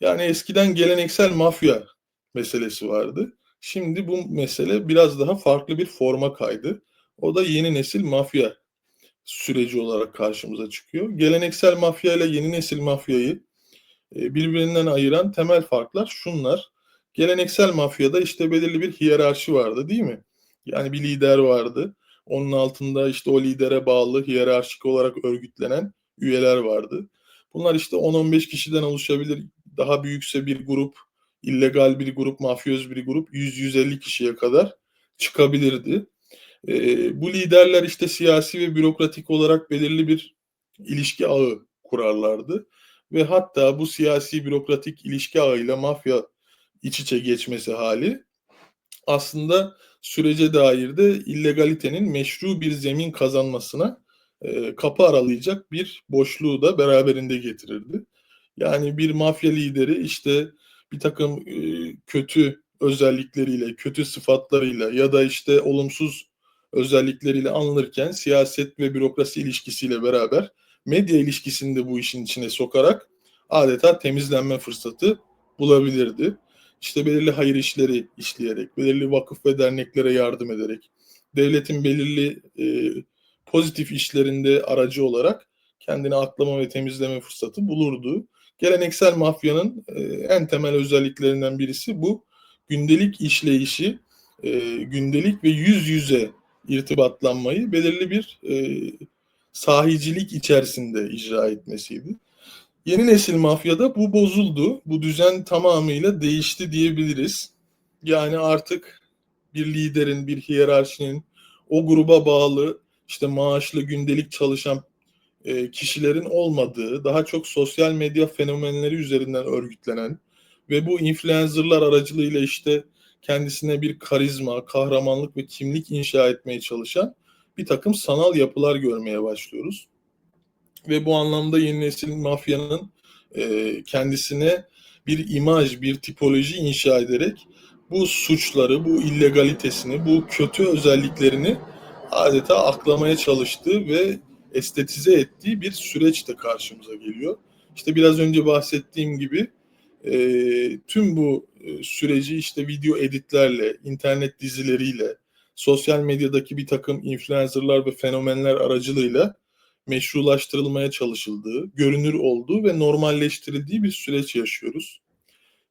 Yani eskiden geleneksel mafya meselesi vardı. Şimdi bu mesele biraz daha farklı bir forma kaydı. O da yeni nesil mafya süreci olarak karşımıza çıkıyor. Geleneksel mafya ile yeni nesil mafyayı e, birbirinden ayıran temel farklar şunlar. Geleneksel mafyada işte belirli bir hiyerarşi vardı değil mi? Yani bir lider vardı. Onun altında işte o lidere bağlı hiyerarşik olarak örgütlenen üyeler vardı. Bunlar işte 10-15 kişiden oluşabilir. Daha büyükse bir grup, illegal bir grup, mafyöz bir grup 100-150 kişiye kadar çıkabilirdi. E, bu liderler işte siyasi ve bürokratik olarak belirli bir ilişki ağı kurarlardı. Ve hatta bu siyasi bürokratik ilişki ağıyla mafya iç içe geçmesi hali aslında sürece dair de illegalitenin meşru bir zemin kazanmasına e, kapı aralayacak bir boşluğu da beraberinde getirirdi. Yani bir mafya lideri işte bir takım e, kötü özellikleriyle, kötü sıfatlarıyla ya da işte olumsuz özellikleriyle anılırken siyaset ve bürokrasi ilişkisiyle beraber medya ilişkisini de bu işin içine sokarak adeta temizlenme fırsatı bulabilirdi. İşte belirli hayır işleri işleyerek, belirli vakıf ve derneklere yardım ederek, devletin belirli e, pozitif işlerinde aracı olarak kendini aklama ve temizleme fırsatı bulurdu. Geleneksel mafyanın e, en temel özelliklerinden birisi bu gündelik işleyişi, e, gündelik ve yüz yüze irtibatlanmayı belirli bir e, sahicilik içerisinde icra etmesiydi. Yeni nesil mafyada bu bozuldu. Bu düzen tamamıyla değişti diyebiliriz. Yani artık bir liderin, bir hiyerarşinin o gruba bağlı işte maaşlı gündelik çalışan e, kişilerin olmadığı, daha çok sosyal medya fenomenleri üzerinden örgütlenen ve bu influencerlar aracılığıyla işte kendisine bir karizma, kahramanlık ve kimlik inşa etmeye çalışan bir takım sanal yapılar görmeye başlıyoruz. Ve bu anlamda yeni nesil mafyanın e, kendisine bir imaj, bir tipoloji inşa ederek bu suçları, bu illegalitesini, bu kötü özelliklerini adeta aklamaya çalıştığı ve estetize ettiği bir süreç de karşımıza geliyor. İşte biraz önce bahsettiğim gibi e, tüm bu e, süreci işte video editlerle, internet dizileriyle, sosyal medyadaki bir takım influencerlar ve fenomenler aracılığıyla meşrulaştırılmaya çalışıldığı, görünür olduğu ve normalleştirildiği bir süreç yaşıyoruz.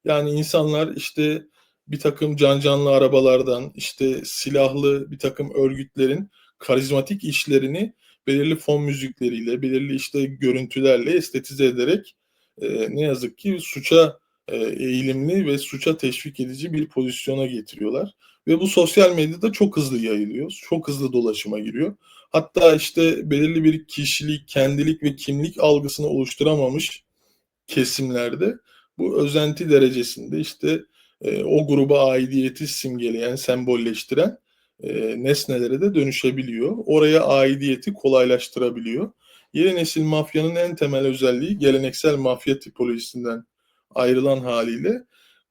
Yani insanlar işte bir takım can canlı arabalardan, işte silahlı bir takım örgütlerin karizmatik işlerini belirli fon müzikleriyle, belirli işte görüntülerle estetize ederek e, ne yazık ki suça e, eğilimli ve suça teşvik edici bir pozisyona getiriyorlar. Ve bu sosyal medyada çok hızlı yayılıyor, çok hızlı dolaşıma giriyor. Hatta işte belirli bir kişilik, kendilik ve kimlik algısını oluşturamamış kesimlerde bu özenti derecesinde işte e, o gruba aidiyeti simgeleyen, sembolleştiren e, nesnelere de dönüşebiliyor. Oraya aidiyeti kolaylaştırabiliyor. Yeni nesil mafyanın en temel özelliği geleneksel mafya tipolojisinden ayrılan haliyle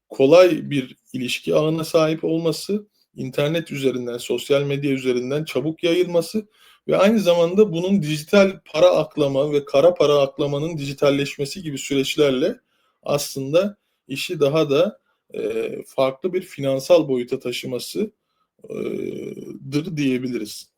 kolay bir ilişki ağına sahip olması, internet üzerinden, sosyal medya üzerinden çabuk yayılması ve aynı zamanda bunun dijital para aklama ve kara para aklamanın dijitalleşmesi gibi süreçlerle aslında işi daha da farklı bir finansal boyuta taşımasıdır diyebiliriz.